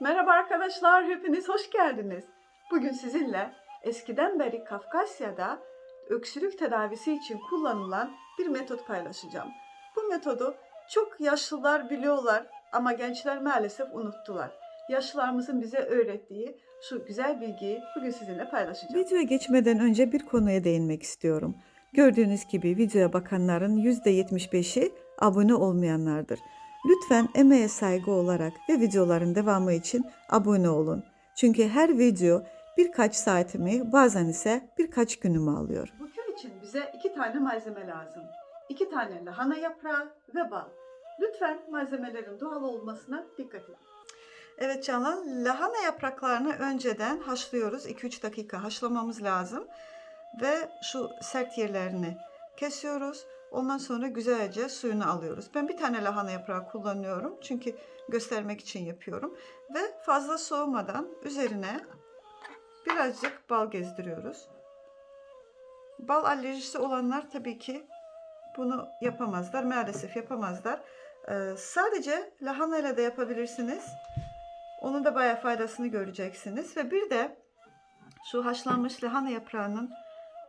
Merhaba arkadaşlar, hepiniz hoş geldiniz. Bugün sizinle eskiden beri Kafkasya'da öksürük tedavisi için kullanılan bir metot paylaşacağım. Bu metodu çok yaşlılar biliyorlar ama gençler maalesef unuttular. Yaşlılarımızın bize öğrettiği şu güzel bilgiyi bugün sizinle paylaşacağım. Videoya geçmeden önce bir konuya değinmek istiyorum. Gördüğünüz gibi videoya bakanların %75'i abone olmayanlardır. Lütfen emeğe saygı olarak ve videoların devamı için abone olun. Çünkü her video birkaç saatimi bazen ise birkaç günümü alıyor. Bu kür için bize iki tane malzeme lazım. İki tane lahana yaprağı ve bal. Lütfen malzemelerin doğal olmasına dikkat edin. Evet Canan, lahana yapraklarını önceden haşlıyoruz. 2-3 dakika haşlamamız lazım. Ve şu sert yerlerini kesiyoruz. Ondan sonra güzelce suyunu alıyoruz. Ben bir tane lahana yaprağı kullanıyorum. Çünkü göstermek için yapıyorum. Ve fazla soğumadan üzerine birazcık bal gezdiriyoruz. Bal alerjisi olanlar tabii ki bunu yapamazlar. Maalesef yapamazlar. Ee, sadece lahana ile de yapabilirsiniz. Onun da bayağı faydasını göreceksiniz. Ve bir de şu haşlanmış lahana yaprağının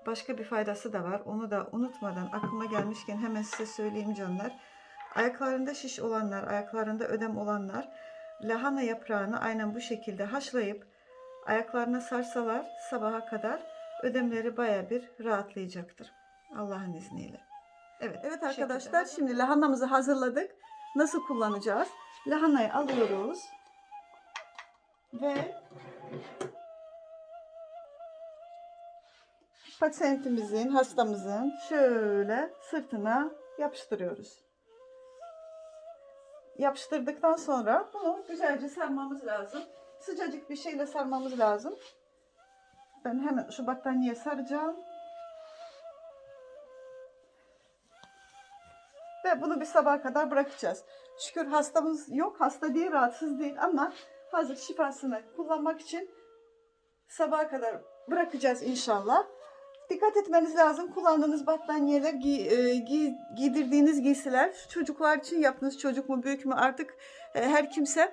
başka bir faydası da var. Onu da unutmadan aklıma gelmişken hemen size söyleyeyim canlar. Ayaklarında şiş olanlar, ayaklarında ödem olanlar lahana yaprağını aynen bu şekilde haşlayıp ayaklarına sarsalar sabaha kadar ödemleri baya bir rahatlayacaktır. Allah'ın izniyle. Evet, evet arkadaşlar şimdi lahanamızı hazırladık. Nasıl kullanacağız? Lahanayı alıyoruz ve patsiyentimizin, hastamızın şöyle sırtına yapıştırıyoruz. Yapıştırdıktan sonra bunu güzelce sarmamız lazım. Sıcacık bir şeyle sarmamız lazım. Ben hemen şu battaniye saracağım. Ve bunu bir sabaha kadar bırakacağız. Şükür hastamız yok. Hasta değil, rahatsız değil ama hazır şifasını kullanmak için sabaha kadar bırakacağız inşallah. Dikkat etmeniz lazım. Kullandığınız battaniyeler, giy, e, giy- giydirdiğiniz giysiler çocuklar için yaptığınız çocuk mu büyük mü artık e, her kimse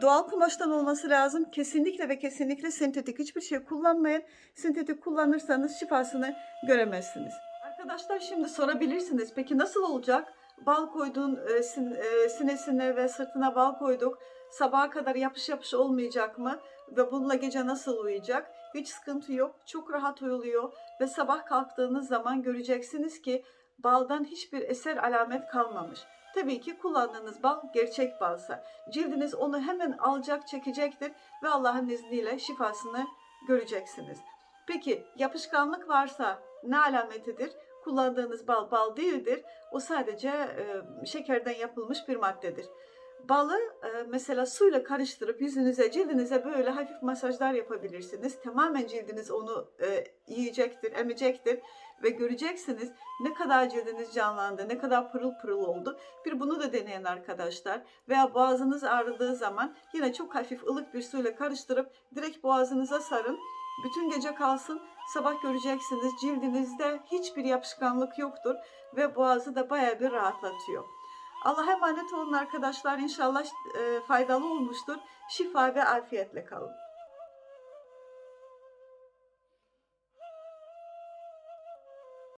doğal kumaştan olması lazım. Kesinlikle ve kesinlikle sentetik hiçbir şey kullanmayın. Sentetik kullanırsanız şifasını göremezsiniz. Arkadaşlar şimdi sorabilirsiniz. Peki nasıl olacak? Bal koydun e, sin- e, sinesine ve sırtına bal koyduk. Sabaha kadar yapış yapış olmayacak mı? Ve bununla gece nasıl uyuyacak? Hiç sıkıntı yok. Çok rahat uyuluyor. Ve sabah kalktığınız zaman göreceksiniz ki baldan hiçbir eser alamet kalmamış. Tabii ki kullandığınız bal gerçek balsa. Cildiniz onu hemen alacak, çekecektir ve Allah'ın izniyle şifasını göreceksiniz. Peki yapışkanlık varsa ne alametidir? Kullandığınız bal bal değildir. O sadece e, şekerden yapılmış bir maddedir. Balı e, mesela suyla karıştırıp yüzünüze, cildinize böyle hafif masajlar yapabilirsiniz. Tamamen cildiniz onu e, yiyecektir, emecektir ve göreceksiniz ne kadar cildiniz canlandı, ne kadar pırıl pırıl oldu. Bir bunu da deneyin arkadaşlar. Veya boğazınız ağrıdığı zaman yine çok hafif ılık bir suyla karıştırıp direkt boğazınıza sarın. Bütün gece kalsın. Sabah göreceksiniz cildinizde hiçbir yapışkanlık yoktur ve boğazı da baya bir rahatlatıyor. Allah'a emanet olun arkadaşlar. İnşallah e, faydalı olmuştur. Şifa ve afiyetle kalın.